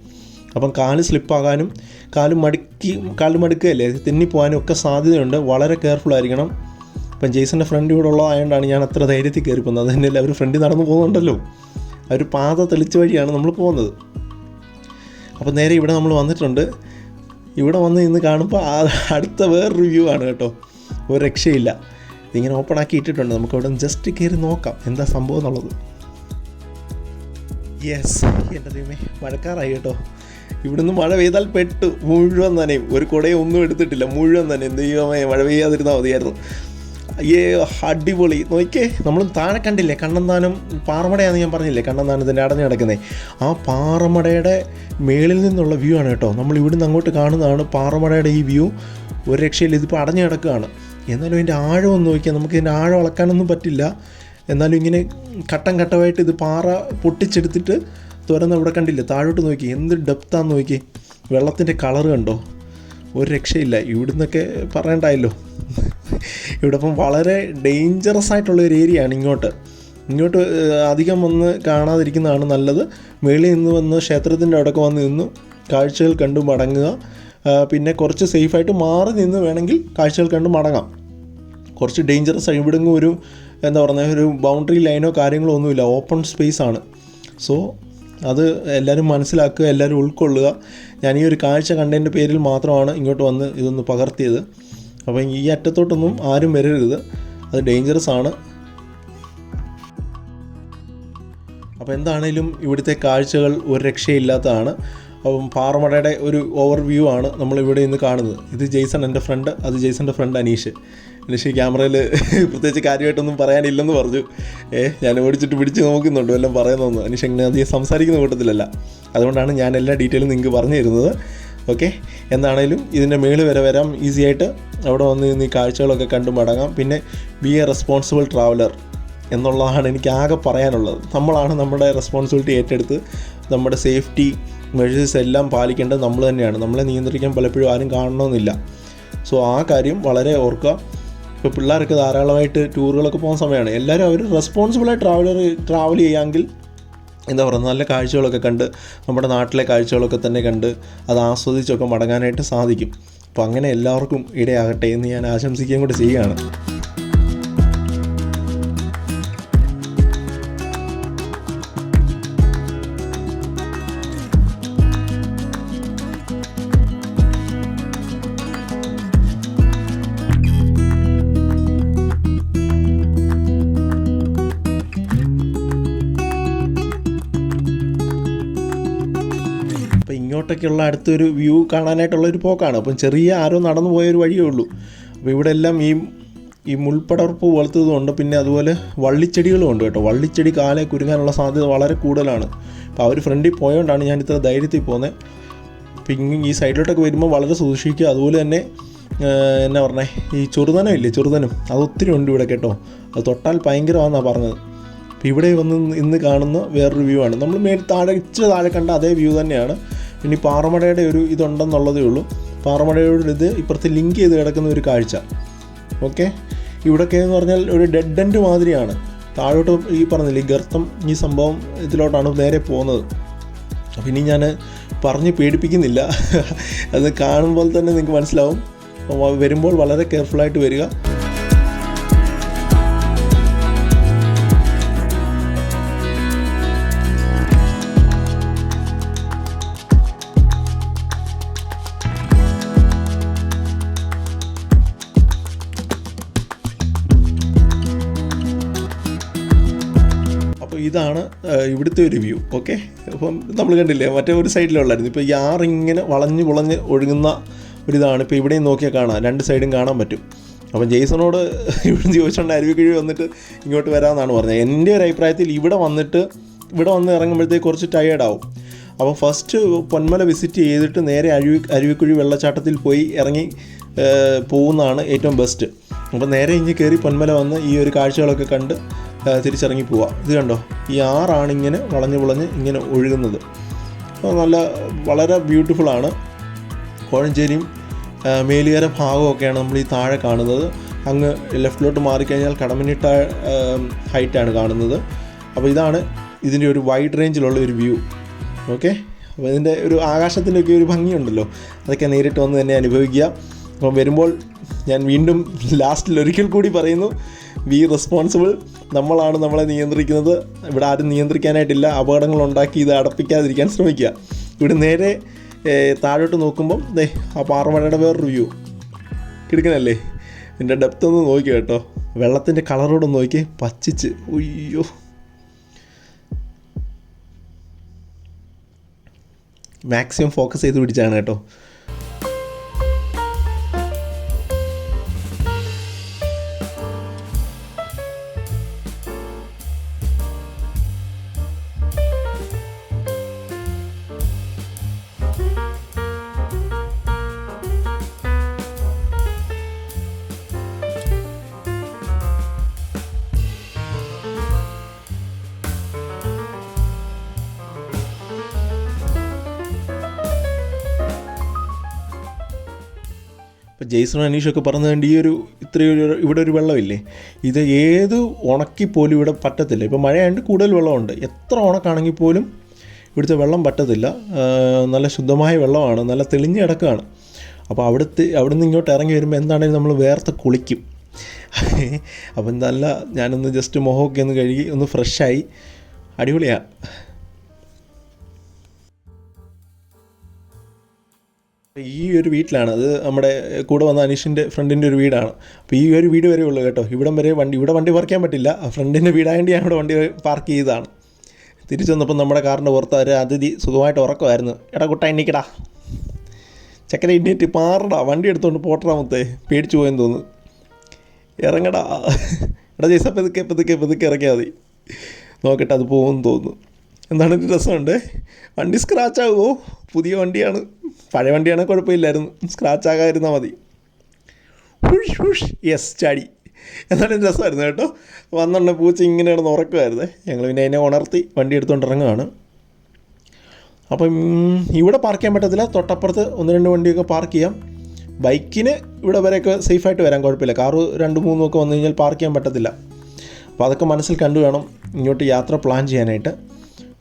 അപ്പം കാൽ സ്ലിപ്പാകാനും കാൽ മടുക്കി കാൽ മടുക്കുകയല്ലേ? തെന്നിപ്പോകാനും ഒക്കെ സാധ്യതയുണ്ട്. വളരെ കെയർഫുൾ ആയിരിക്കണം. ഇപ്പം ജെയ്സന്റെ ഫ്രണ്ട് ഇവിടെ ഉള്ളതായതുകൊണ്ടാണ് ഞാൻ അത്ര ധൈര്യത്തിൽ കയറി പോകുന്നത് അത് തന്നെയല്ല അവർ ഫ്രണ്ടിൽ നടന്നു പോകുന്നുണ്ടല്ലോ. ആ ഒരു പാത തെളിച്ച വഴിയാണ് നമ്മൾ പോകുന്നത്. അപ്പോൾ നേരെ ഇവിടെ നമ്മൾ വന്നിട്ടുണ്ട്. ഇവിടെ വന്ന് ഇന്ന് കാണുമ്പോൾ അടുത്ത വേറൊരു വ്യൂ ആണ് കേട്ടോ. ഒരു രക്ഷയില്ല. ഇതിങ്ങനെ ഓപ്പൺ ആക്കി ഇട്ടിട്ടുണ്ട്. നമുക്ക് അവിടെ ജസ്റ്റ് കയറി നോക്കാം. എന്താ സംഭവം എന്നുള്ളത്. യെസ് എന്റെ ദൈവമേ. മഴക്കാറായി കേട്ടോ. ഇവിടുന്ന് മഴ പെയ്താൽ പെട്ടു. മുഴുവൻ നനയും. ഒരു കുടയും ഒന്നും എടുത്തിട്ടില്ല. മുഴുവൻ നനയും. ദൈവമേ മഴ പെയ്യാതിരുന്നാൽ മതിയായിരുന്നു. അയ്യേ അടിപൊളി. നോക്കിയേ നമ്മൾ താഴെ കണ്ടില്ലേ? കണ്ണന്താനം പാറമടയാണെന്ന് ഞാൻ പറഞ്ഞില്ലേ? കണ്ണന്താനത്തിന്റെ അടഞ്ഞു കിടക്കുന്നത് ആ പാറമടയുടെ മേളിൽ നിന്നുള്ള വ്യൂ ആണ് കേട്ടോ. നമ്മൾ ഇവിടുന്ന് അങ്ങോട്ട് കാണുന്നതാണ് പാറമടയുടെ ഈ വ്യൂ. ഒരു രക്ഷയിൽ ഇതിപ്പോൾ അടഞ്ഞു കിടക്കുകയാണ്. എന്നാലും ഇതിന്റെ ആഴം ഒന്ന് നോക്കിയാൽ നമുക്ക് ഇതിന്റെ ആഴം അളക്കാനൊന്നും പറ്റില്ല. എന്നാലും ഇങ്ങനെ ഘട്ടം ഘട്ടമായിട്ട് ഇത് പാറ പൊട്ടിച്ചെടുത്തിട്ട് തുറന്ന് ഇവിടെ കണ്ടില്ലേ? താഴോട്ട് നോക്കി. എന്ത് ഡെപ്താന്ന് നോക്കി. വെള്ളത്തിന്റെ കളർ കണ്ടോ? ഒരു രക്ഷയില്ല. ഇവിടുന്നൊക്കെ പറയണ്ടായല്ലോ. ഇവിടെ ഇപ്പം വളരെ ഡേഞ്ചറസ് ആയിട്ടുള്ള ഒരു ഏരിയയാണ് ഇങ്ങോട്ട്. ഇങ്ങോട്ട് അധികം വന്ന് കാണാതിരിക്കുന്നതാണ് നല്ലത്. മേളിൽ നിന്ന് വന്ന് ക്ഷേത്രത്തിന്റെ അവിടെയൊക്കെ വന്ന് നിന്ന് കാഴ്ചകൾ കണ്ടു മടങ്ങുക. പിന്നെ കുറച്ച് സേഫായിട്ട് മാറി നിന്ന് വേണമെങ്കിൽ കാഴ്ചകൾ കണ്ട് മടങ്ങാം. കുറച്ച് ഡേഞ്ചറസ് ഇവിടെങ്ങും ഒരു എന്താ പറയുക ഒരു ബൗണ്ടറി ലൈനോ കാര്യങ്ങളോ ഒന്നുമില്ല. ഓപ്പൺ സ്പേസ് ആണ്. സോ അത് എല്ലാവരും മനസ്സിലാക്കുക എല്ലാവരും ഉൾക്കൊള്ളുക. ഞാൻ ഈ ഒരു കാഴ്ച കണ്ടതിന്റെ പേരിൽ മാത്രമാണ് ഇങ്ങോട്ട് വന്ന് ഇതൊന്ന് പകർത്തിയത്. അപ്പോൾ ഈ അറ്റത്തോട്ടൊന്നും ആരും വരരുത്. അത് ഡേഞ്ചറസ് ആണ്. അപ്പോൾ എന്താണേലും ഇവിടുത്തെ കാഴ്ചകൾ ഒരു രക്ഷയില്ലാത്തതാണ്. അപ്പം പാറമടയുടെ ഒരു ഓവർവ്യൂ ആണ് നമ്മൾ ഇവിടെ ഇന്ന് കാണുന്നത്. ഇത് ജെയ്സൺ എന്റെ ഫ്രണ്ട് അത് ജെയ്സന്റെ ഫ്രണ്ട് അനീഷ്. അനീഷ് ക്യാമറയിൽ പ്രത്യേകിച്ച് കാര്യമായിട്ടൊന്നും പറയാനില്ലെന്ന് പറഞ്ഞു. ഏ ഞാൻ ഓടിച്ചിട്ട് പിടിച്ച് നോക്കുന്നുണ്ട് എല്ലാം പറയുന്നതെന്ന്. അനീഷ് എങ്ങനെ അധികം സംസാരിക്കുന്ന കൂട്ടത്തിലല്ല. അതുകൊണ്ടാണ് ഞാൻ എല്ലാ ഡീറ്റെയിലും നിങ്ങൾക്ക് പറഞ്ഞു തരുന്നത്. ഓക്കെ? എന്താണേലും ഇതിന്റെ മേളിൽ വരെ വരാം. ഈസി ആയിട്ട് അവിടെ വന്ന് ഈ കാഴ്ചകളൊക്കെ കണ്ടു മടങ്ങാം. പിന്നെ ബി എ റെസ്പോൺസിബിൾ ട്രാവലർ എന്നുള്ളതാണ് എനിക്ക് ആകെ പറയാനുള്ളത്. നമ്മളാണ് നമ്മുടെ റെസ്പോൺസിബിലിറ്റി ഏറ്റെടുത്ത് നമ്മുടെ സേഫ്റ്റി മെഷേഴ്സ് എല്ലാം പാലിക്കേണ്ടത് നമ്മൾ തന്നെയാണ്. നമ്മളെ നിയന്ത്രിക്കാൻ പലപ്പോഴും ആരും കാണണമെന്നില്ല. സോ ആ കാര്യം വളരെ ഓർക്കുക. ഇപ്പോൾ പിള്ളേർക്ക് ധാരാളമായിട്ട് ടൂറുകളൊക്കെ പോകുന്ന സമയമാണ്. എല്ലാവരും അവർ റെസ്പോൺസിബിളായി ട്രാവലർ ട്രാവൽ ചെയ്യാമെങ്കിൽ എന്താ പറയുക നല്ല കാഴ്ചകളൊക്കെ കണ്ട് നമ്മുടെ നാട്ടിലെ കാഴ്ചകളൊക്കെ തന്നെ കണ്ട് അത് ആസ്വദിച്ചൊക്കെ മടങ്ങാനായിട്ട് സാധിക്കും. അപ്പോൾ അങ്ങനെ എല്ലാവർക്കും ഇടയാകട്ടെ എന്ന് ഞാൻ ആശംസിക്കുകയും കൂടെ ചെയ്യുകയാണ്. അപ്പോൾ ഇങ്ങോട്ടൊക്കെയുള്ള അടുത്തൊരു വ്യൂ കാണാനായിട്ടുള്ള ഒരു പോക്കാണ്. അപ്പം ചെറിയ ആരോ നടന്നു പോയൊരു വഴിയേ ഉള്ളൂ. അപ്പോൾ ഇവിടെ എല്ലാം ഈ ഈ മുൾപ്പടർപ്പ് പോലത്തതുകൊണ്ട് പിന്നെ അതുപോലെ വള്ളിച്ചെടികളും ഉണ്ട് കേട്ടോ. വള്ളിച്ചെടി കാലെ കുരുങ്ങാനുള്ള സാധ്യത വളരെ കൂടുതലാണ്. അപ്പോൾ അവർ ഫ്രണ്ടിൽ പോയതുകൊണ്ടാണ് ഞാൻ ഇത്ര ധൈര്യത്തിൽ പോകുന്നത് പിന്നെ ഈ സൈഡിലോട്ടൊക്കെ വരുമ്പോൾ വളരെ സൂക്ഷിക്കുക. അതുപോലെ തന്നെ എന്നാ പറഞ്ഞേ ഈ ചെറുതനം ഇല്ലേ? ചെറുതനം. അതൊത്തിരി ഉണ്ട് ഇവിടെ കേട്ടോ. അത് തൊട്ടാൽ ഭയങ്കരമാണെന്നാണ് പറഞ്ഞത്. അപ്പോൾ ഇവിടെ വന്ന് ഇന്ന് കാണുന്ന വേറൊരു വ്യൂ ആണ്. നമ്മൾ മേൽ താഴെ ഇച്ചിരി താഴെ കണ്ട അതേ വ്യൂ തന്നെയാണ്. ഇനി പാറമടയുടെ ഒരു ഇതുണ്ടെന്നുള്ളതേ ഉള്ളൂ. പാറമടയുടെ ഇത് ഇപ്പുറത്ത് ലിങ്ക് ചെയ്ത് കിടക്കുന്ന ഒരു കാഴ്ച. ഓക്കെ? ഇവിടെയൊക്കെ എന്ന് പറഞ്ഞാൽ ഒരു ഡെഡ് എൻഡ് മാതിരിയാണ്. താഴോട്ട് ഈ പറഞ്ഞില്ലേ ഈ ഗർത്തം ഈ സംഭവം ഇതിലോട്ടാണ് നേരെ പോകുന്നത്. അപ്പം ഇനി ഞാൻ പറഞ്ഞ് പേടിപ്പിക്കുന്നില്ല. അത് കാണുമ്പോൾ തന്നെ നിങ്ങൾക്ക് മനസ്സിലാവും. അപ്പോൾ വരുമ്പോൾ വളരെ കെയർഫുള്ളായിട്ട് വരിക. ഇവിടുത്തെ ഒരു വ്യൂ ഓക്കെ അപ്പം നമ്മൾ കണ്ടില്ലേ മറ്റേ ഒരു സൈഡിലുള്ളായിരുന്നു ഇപ്പോൾ ഈ ആറിങ്ങനെ വളഞ്ഞ് പുളഞ്ഞ് ഒഴുകുന്ന ഒരിതാണ് ഇപ്പോൾ ഇവിടെയും നോക്കിയാൽ കാണാം. രണ്ട് സൈഡും കാണാൻ പറ്റും. അപ്പം ജെയ്സണോട് (laughs) ഇവിടെ ചോദിച്ചുകൊണ്ട് അരുവിക്കിഴി വന്നിട്ട് ഇങ്ങോട്ട് വരാമെന്നാണ് പറഞ്ഞത്. എന്റെ ഒരു അഭിപ്രായത്തിൽ ഇവിടെ വന്നിട്ട് ഇവിടെ വന്ന് ഇറങ്ങുമ്പോഴത്തേക്ക് കുറച്ച് ടയേർഡാവും അപ്പോൾ ഫസ്റ്റ് പൊന്മല വിസിറ്റ് ചെയ്തിട്ട് നേരെ അരുവി അരുവിക്കുഴി വെള്ളച്ചാട്ടത്തിൽ പോയി ഇറങ്ങി പോകുന്നതാണ് ഏറ്റവും ബെസ്റ്റ് അപ്പോൾ നേരെ ഇഞ്ഞ് കയറി പൊന്മല വന്ന് ഈ ഒരു കാഴ്ചകളൊക്കെ കണ്ട് തിരിച്ചിറങ്ങി പോവുക ഇത് കണ്ടോ? ഈ ആറാണ് ഇങ്ങനെ വളഞ്ഞ് വളഞ്ഞ് ഇങ്ങനെ ഒഴുകുന്നത്. നല്ല വളരെ ബ്യൂട്ടിഫുള്ളാണ് കോഴഞ്ചേരിയും മേലുകര ഭാഗമൊക്കെയാണ് നമ്മൾ ഈ താഴെ കാണുന്നത്. അങ്ങ് ലെഫ്റ്റിലോട്ട് മാറിക്കഴിഞ്ഞാൽ കടമനിട്ട ഹൈറ്റാണ് കാണുന്നത്. അപ്പോൾ ഇതാണ് ഇതിന്റെ ഒരു വൈഡ് റേഞ്ചിലുള്ള ഒരു വ്യൂ ഓക്കെ അപ്പോൾ ഇതിന്റെ ഒരു ആകാശത്തിന്റെയൊക്കെ ഒരു ഭംഗിയുണ്ടല്ലോ? അതൊക്കെ നേരിട്ട് വന്ന് തന്നെ അനുഭവിക്കുക. അപ്പം വരുമ്പോൾ ഞാൻ വീണ്ടും ലാസ്റ്റിൽ ഒരിക്കൽ കൂടി പറയുന്നു ബി റെസ്പോൺസിബിൾ നമ്മളാണ് നമ്മളെ നിയന്ത്രിക്കുന്നത്. ഇവിടെ ആരും നിയന്ത്രിക്കാനായിട്ടില്ല. അപകടങ്ങൾ ഉണ്ടാക്കി ഇത് അടപ്പിക്കാതിരിക്കാൻ ശ്രമിക്കുക. ഇവിടെ നേരെ താഴോട്ട് നോക്കുമ്പം ദേ ആ പാറമഴയുടെ വേറൊരു വ്യൂ. കിടക്കണല്ലേ ഇതിന്റെ ഡെപ്ത് ഒന്ന് നോക്കി കേട്ടോ. വെള്ളത്തിന്റെ കളറോടൊന്ന് നോക്കി. പച്ചിച്ച്. ഉയ്യോ. മാക്സിമം ഫോക്കസ് ചെയ്ത് പിടിച്ചാണ് കേട്ടോ. ജെയ്സൺ അനീഷൊക്കെ പറഞ്ഞു കണ്ട് ഈ ഒരു ഇത്രയും ഇവിടെ ഒരു വെള്ളമില്ലേ? ഇത് ഏത് ഉണക്കി പോലും ഇവിടെ പറ്റത്തില്ല. ഇപ്പോൾ മഴയായിട്ട് കൂടുതൽ വെള്ളമുണ്ട്. എത്ര ഉണക്കാണെങ്കിൽ പോലും ഇവിടുത്തെ വെള്ളം പറ്റത്തില്ല. നല്ല ശുദ്ധമായ വെള്ളമാണ്. നല്ല തെളിഞ്ഞ് കിടക്കുകയാണ് അപ്പോൾ അവിടുത്തെ അവിടുന്ന് ഇങ്ങോട്ട് ഇറങ്ങി വരുമ്പോൾ എന്താണെങ്കിലും നമ്മൾ വേർത്ത് കുളിക്കും. അപ്പം നല്ല ഞാനൊന്ന് ജസ്റ്റ് മുഖമൊക്കെ ഒന്ന് കഴുകി ഒന്ന് ഫ്രഷായി അടിപൊളിയാണ് ഈ ഒരു വീട്ടിലാണ്. അത് നമ്മുടെ കൂടെ വന്ന അനീഷിന്റെ ഫ്രണ്ടിന്റെ ഒരു വീടാണ്. അപ്പോൾ ഈ ഒരു വീട് വരെ ഉള്ളൂ കേട്ടോ. ഇവിടം വരെ വണ്ടി ഇവിടെ വണ്ടി പാർക്ക് ചെയ്യാൻ പറ്റില്ല. ആ ഫ്രണ്ടിന്റെ വീടായതുകൊണ്ട് ഞാൻ ഇവിടെ വണ്ടി പാർക്ക് ചെയ്തതാണ്. തിരിച്ചു വന്നപ്പോൾ നമ്മുടെ കാറിന്റെ പുറത്ത് ഒരു അതിഥി സുഖമായിട്ട് ഉറക്കമായിരുന്നു. എടാ കുട്ട എണ്ണിക്കടാ ചക്കര എണ്ണീറ്റ് പാറടാ. വണ്ടി എടുത്തുകൊണ്ട് പോട്ടടാ മുത്തേ. പേടിച്ചു പോയെന്ന് തോന്നുന്നു. ഇറങ്ങടാ. എടാ ജയ്സ പതുക്കെ പതുക്കെ പതുക്കെ ഇറങ്ങിയാൽ മതി. നോക്കട്ടെ അത് പോകുമെന്ന് തോന്നുന്നു. എന്താണ് ഒരു രസമുണ്ട്? വണ്ടി സ്ക്രാച്ച് ആകുമോ പുതിയ വണ്ടിയാണ്. പഴയ വണ്ടിയാണെങ്കിൽ കുഴപ്പമില്ലായിരുന്നു. സ്ക്രാച്ച് ആകാതിരുന്നാൽ മതി. Hush hush. യെസ് ചാടി. എന്നാലും രസമായിരുന്നു കേട്ടോ. വന്നുണ്ടെ പൂച്ച ഇങ്ങനെ കിടന്ന് ഉറക്കുമായിരുന്നേ ഞങ്ങൾ പിന്നെ അതിനെ ഉണർത്തി വണ്ടി എടുത്തുകൊണ്ട് ഇറങ്ങുകയാണ് അപ്പം ഇവിടെ പാർക്ക് ചെയ്യാൻ പറ്റത്തില്ല. തൊട്ടപ്പുറത്ത് ഒന്ന് രണ്ട് വണ്ടിയൊക്കെ പാർക്ക് ചെയ്യാം. ബൈക്കിന് ഇവിടെ വരെയൊക്കെ സേഫായിട്ട് വരാൻ കുഴപ്പമില്ല. കാറ് രണ്ട് മൂന്നും ഒക്കെ വന്നു കഴിഞ്ഞാൽ പാർക്ക് ചെയ്യാൻ പറ്റത്തില്ല. അപ്പോൾ അതൊക്കെ മനസ്സിൽ കണ്ടു വേണം ഇങ്ങോട്ട് യാത്ര പ്ലാൻ ചെയ്യാനായിട്ട്.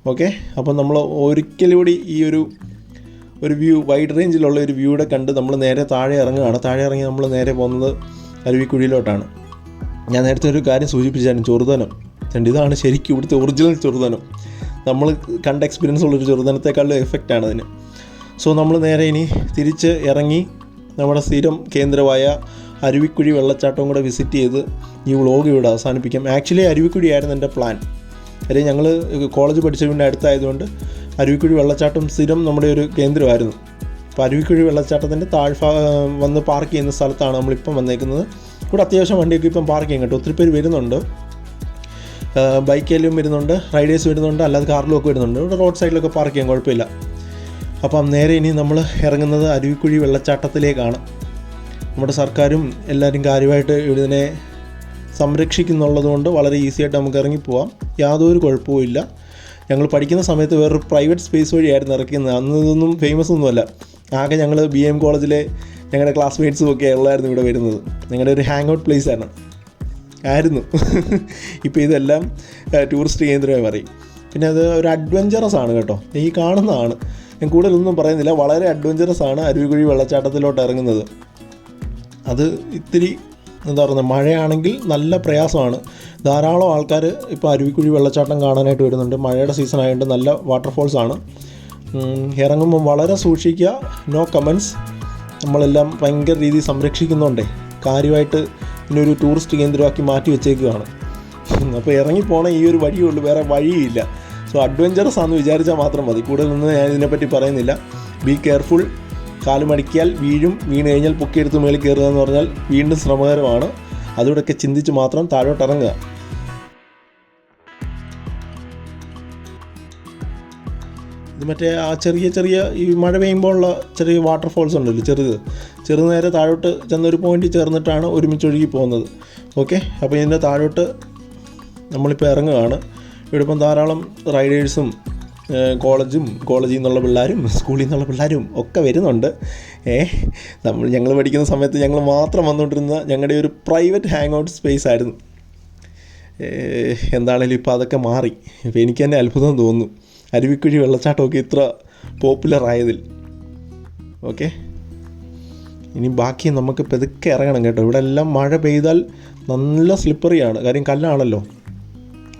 ഓക്കെ അപ്പം നമ്മൾ ഒരിക്കലും കൂടി ഈ ഒരു ഒരു വ്യൂ വൈഡ് റേഞ്ചിലുള്ള ഒരു വ്യൂടെ കണ്ട് നമ്മൾ നേരെ താഴെ ഇറങ്ങുകയാണ്. താഴെ ഇറങ്ങി നമ്മൾ നേരെ പോകുന്നത് അരുവിക്കുഴിയിലോട്ടാണ് ഞാൻ നേരത്തെ ഒരു കാര്യം സൂചിപ്പിച്ചായിരുന്നു. ചെറുതനം. കണ്ട് ഇതാണ് ശരിക്കും ഇവിടുത്തെ ഒറിജിനൽ ചെറുതനം. നമ്മൾ കണ്ട എക്സ്പീരിയൻസ് ഉള്ളൊരു ചെറുതനത്തെക്കാളും എഫക്റ്റാണ് അതിന്. സോ നമ്മൾ നേരെ ഇനി തിരിച്ച് ഇറങ്ങി നമ്മുടെ സ്ഥിരം കേന്ദ്രമായ അരുവിക്കുഴി വെള്ളച്ചാട്ടവും കൂടെ വിസിറ്റ് ചെയ്ത് ഈ വ്ളോഗ് ഇവിടെ അവസാനിപ്പിക്കാം. ആക്ച്വലി അരുവിക്കുഴി ആയിരുന്നു എന്റെ പ്ലാൻ അല്ലെങ്കിൽ ഞങ്ങൾ കോളേജ് പഠിച്ചതിന്റെ അടുത്തായതുകൊണ്ട് അരുവിക്കുഴി വെള്ളച്ചാട്ടം സ്ഥിരം നമ്മുടെ ഒരു കേന്ദ്രമായിരുന്നു. അപ്പോൾ അരുവിക്കുഴി വെള്ളച്ചാട്ടത്തിന്റെ താഴ്ഭാ വന്ന് പാർക്ക് ചെയ്യുന്ന സ്ഥലത്താണ് നമ്മളിപ്പം വന്നേക്കുന്നത്. ഇവിടെ അത്യാവശ്യം വണ്ടിയൊക്കെ ഇപ്പം പാർക്ക് ചെയ്യാൻ കേട്ടോ. ഒത്തിരി പേര് വരുന്നുണ്ട്. ബൈക്കിലും വരുന്നുണ്ട് റൈഡേഴ്സ് വരുന്നുണ്ട് അല്ലാതെ കാറിലും ഒക്കെ വരുന്നുണ്ട്. ഇവിടെ റോഡ് സൈഡിലൊക്കെ പാർക്ക് ചെയ്യാൻ കുഴപ്പമില്ല. അപ്പം നേരെ ഇനി നമ്മൾ ഇറങ്ങുന്നത് അരുവിക്കുഴി വെള്ളച്ചാട്ടത്തിലേക്കാണ്. നമ്മുടെ സർക്കാരും എല്ലാവരും കാര്യമായിട്ട് ഇതിനെ സംരക്ഷിക്കുന്നുള്ളത് കൊണ്ട് വളരെ ഈസി ആയിട്ട് നമുക്ക് ഇറങ്ങിപ്പോവാം യാതൊരു കുഴപ്പവുമില്ല ഞങ്ങൾ പഠിക്കുന്ന സമയത്ത് വേറൊരു പ്രൈവറ്റ് സ്പേസ് വഴിയായിരുന്നു ഇറക്കുന്നത് അന്ന് ഇതൊന്നും ഫേമസ് ഒന്നുമല്ല. ആകെ ഞങ്ങൾ ബി എം കോളേജിലെ ഞങ്ങളുടെ ക്ലാസ്മേറ്റ്സും ഒക്കെ ഉള്ളായിരുന്നു ഇവിടെ വരുന്നത്. ഞങ്ങളുടെ ഒരു ഹാങ് ഔട്ട് പ്ലേസ് ആണ്. ആയിരുന്നു. (laughs) ഇപ്പോൾ ഇതെല്ലാം ടൂറിസ്റ്റ് കേന്ദ്രമായി മാറി. പിന്നെ അത് ഒരു അഡ്വഞ്ചറസ് ആണ് കേട്ടോ. ഈ കാണുന്നതാണ്. ഞാൻ കൂടുതലൊന്നും പറയുന്നില്ല. വളരെ അഡ്വഞ്ചറസ് ആണ് അരുവിക്കുഴി വെള്ളച്ചാട്ടത്തിലോട്ട് ഇറങ്ങുന്നത്. അത് ഇത്തിരി എന്താ പറയുന്നത് മഴയാണെങ്കിൽ നല്ല പ്രയാസമാണ്. ധാരാളം ആൾക്കാർ ഇപ്പോൾ അരുവിക്കുഴി വെള്ളച്ചാട്ടം കാണാനായിട്ട് വരുന്നുണ്ട്. മഴയുടെ സീസൺ ആയതുകൊണ്ട് നല്ല വാട്ടർഫോൾസ് ആണ്. ഇറങ്ങുമ്പം വളരെ സൂക്ഷിക്കുക. നോ കമൻസ് നമ്മളെല്ലാം ഭയങ്കര രീതി സംരക്ഷിക്കുന്നുണ്ടേ. കാര്യമായിട്ട് ഇതിനൊരു ടൂറിസ്റ്റ് കേന്ദ്രമാക്കി മാറ്റി വെച്ചേക്കുകയാണ് അപ്പോൾ ഇറങ്ങിപ്പോണ ഈ ഒരു വഴിയേ ഉള്ളൂ. വേറെ വഴിയില്ല. സോ അഡ്വഞ്ചറസ് ആണെന്ന് വിചാരിച്ചാൽ മാത്രം മതി. കൂടുതലൊന്നും ഞാൻ ഇതിനെപ്പറ്റി പറയുന്നില്ല. ബി കെയർഫുൾ കാൽ മടിക്കിയാൽ വീഴും വീണ് കഴിഞ്ഞാൽ പൊക്കിയെടുത്ത് മേളിൽ കയറുക എന്ന് പറഞ്ഞാൽ വീണ്ടും ശ്രമകരമാണ്. അതിലൂടെയൊക്കെ ചിന്തിച്ച് മാത്രം താഴോട്ട് ഇറങ്ങുക. ഇത് മറ്റേ ആ ചെറിയ ചെറിയ ഈ മഴ പെയ്യുമ്പോഴുള്ള ചെറിയ വാട്ടർഫോൾസ് ഉണ്ടല്ലോ ചെറുത്. ചെറു നേരെ താഴോട്ട് ചെന്നൊരു പോയിന്റ് ചേർന്നിട്ടാണ് ഒരുമിച്ച് ഒഴുകി പോകുന്നത്. ഓക്കെ അപ്പോൾ ഇതിന്റെ താഴോട്ട് നമ്മളിപ്പോൾ ഇറങ്ങുകയാണ്. ഇവിടെ ഇപ്പം ധാരാളം റൈഡേഴ്സും കോളേജും കോളേജിൽ നിന്നുള്ള പിള്ളേരും സ്കൂളിൽ നിന്നുള്ള പിള്ളേരും ഒക്കെ വരുന്നുണ്ട്. ഏ നമ്മൾ ഞങ്ങൾ പഠിക്കുന്ന സമയത്ത് ഞങ്ങൾ മാത്രം വന്നുകൊണ്ടിരുന്ന ഞങ്ങളുടെ ഒരു പ്രൈവറ്റ് ഹാങ് ഔട്ട് സ്പേസ് ആയിരുന്നു. ഏഹ് എന്താണേലും ഇപ്പോൾ അതൊക്കെ മാറി. ഇപ്പോൾ എനിക്ക് തന്നെ അത്ഭുതം തോന്നുന്നു. അരുവിക്കുഴി വെള്ളച്ചാട്ടമൊക്കെ ഇത്ര പോപ്പുലർ ആയതിൽ. ഓക്കെ? ഇനി ബാക്കി നമുക്ക് പെതുക്കെ ഇറങ്ങണം കേട്ടോ. ഇവിടെ എല്ലാം മഴ പെയ്താൽ നല്ല സ്ലിപ്പറിയാണ് കാര്യം കല്ലാണല്ലോ.